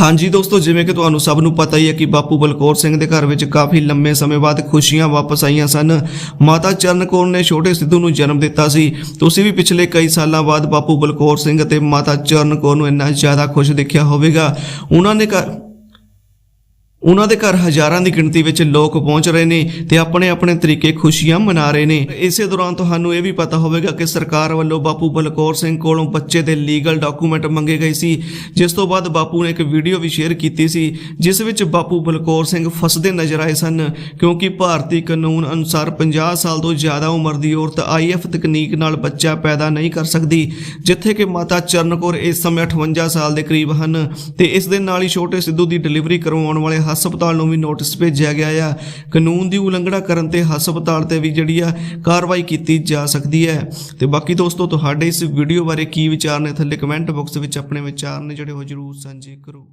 ਹਾਂਜੀ ਦੋਸਤੋ, ਜਿਵੇਂ ਕਿ ਤੁਹਾਨੂੰ ਸਭ ਨੂੰ ਪਤਾ ਹੀ ਹੈ ਕਿ ਬਾਪੂ ਬਲਕੌਰ ਸਿੰਘ ਦੇ ਘਰ ਵਿੱਚ ਕਾਫੀ ਲੰਮੇ ਸਮੇਂ ਬਾਅਦ ਖੁਸ਼ੀਆਂ ਵਾਪਸ ਆਈਆਂ ਸਨ। ਮਾਤਾ ਚਰਨ ਕੌਰ ਨੇ ਛੋਟੇ ਸਿੱਧੂ ਨੂੰ ਜਨਮ ਦਿੱਤਾ ਸੀ। ਤੁਸੀਂ ਵੀ ਪਿਛਲੇ ਕਈ ਸਾਲਾਂ ਬਾਅਦ ਬਾਪੂ ਬਲਕੌਰ ਸਿੰਘ ਅਤੇ ਮਾਤਾ ਚਰਨ ਕੌਰ ਨੂੰ ਇੰਨਾ ਜ਼ਿਆਦਾ ਖੁਸ਼ ਦੇਖਿਆ ਹੋਵੇਗਾ। ਉਹਨਾਂ ਨੇ ਘਰ ਉਹਨਾਂ ਦੇ ਘਰ ਹਜ਼ਾਰਾਂ ਦੀ ਗਿਣਤੀ ਵਿੱਚ ਲੋਕ ਪਹੁੰਚ ਰਹੇ ਨੇ ਤੇ ਆਪਣੇ ਆਪਣੇ ਤਰੀਕੇ ਖੁਸ਼ੀਆਂ ਮਨਾ ਰਹੇ ਨੇ। ਇਸੇ ਦੌਰਾਨ ਤੁਹਾਨੂੰ ਇਹ ਵੀ ਪਤਾ ਹੋਵੇਗਾ ਕਿ ਸਰਕਾਰ ਵੱਲੋਂ ਬਾਪੂ ਬਲਕੌਰ ਸਿੰਘ ਕੋਲੋਂ ਬੱਚੇ ਦੇ ਲੀਗਲ ਡਾਕੂਮੈਂਟ ਮੰਗੇ ਗਏ ਸੀ, ਜਿਸ ਤੋਂ ਬਾਅਦ ਬਾਪੂ ਨੇ ਇੱਕ ਵੀਡੀਓ ਵੀ ਸ਼ੇਅਰ ਕੀਤੀ ਸੀ, ਜਿਸ ਵਿੱਚ ਬਾਪੂ ਬਲਕੌਰ ਸਿੰਘ ਫਸਦੇ ਨਜ਼ਰ ਆਏ ਸਨ, ਕਿਉਂਕਿ ਭਾਰਤੀ ਕਾਨੂੰਨ ਅਨੁਸਾਰ 50 ਸਾਲ ਤੋਂ ਜ਼ਿਆਦਾ ਉਮਰ ਦੀ ਔਰਤ ਆਈਐਫ ਤਕਨੀਕ ਨਾਲ ਬੱਚਾ ਪੈਦਾ ਨਹੀਂ ਕਰ ਸਕਦੀ, ਜਿੱਥੇ ਕਿ ਮਾਤਾ ਚਰਨ ਕੌਰ ਇਸ ਸਮੇਂ 58 ਸਾਲ ਦੇ ਕਰੀਬ ਹਨ ਤੇ ਇਸ ਦੇ ਨਾਲ ਹੀ ਛੋਟੇ ਸਿੱਧੂ ਦੀ ਡਿਲੀਵਰੀ ਕਰਵਾਉਣ ਵਾਲੇ ਹਸਪਤਾਲ ਨੂੰ ਵੀ ਨੋਟਿਸ ਭੇਜਿਆ ਗਿਆ ਆ। ਕਾਨੂੰਨ ਦੀ ਉਲੰਘਣਾ ਕਰਨ ਤੇ ਹਸਪਤਾਲ ਤੇ ਵੀ ਜਿਹੜੀ ਆ ਕਾਰਵਾਈ ਕੀਤੀ ਜਾ ਸਕਦੀ ਹੈ। ਤੇ ਬਾਕੀ ਦੋਸਤੋ, ਤੁਹਾਡੇ ਇਸ ਵੀਡੀਓ ਬਾਰੇ ਕੀ ਵਿਚਾਰ ਨੇ? ਥੱਲੇ ਕਮੈਂਟ ਬਾਕਸ ਵਿੱਚ ਆਪਣੇ ਵਿਚਾਰ ਨੇ, ਜਿਹੜੇ ਉਹ ਜਰੂਰ ਸਾਂਝੇ ਕਰੋ।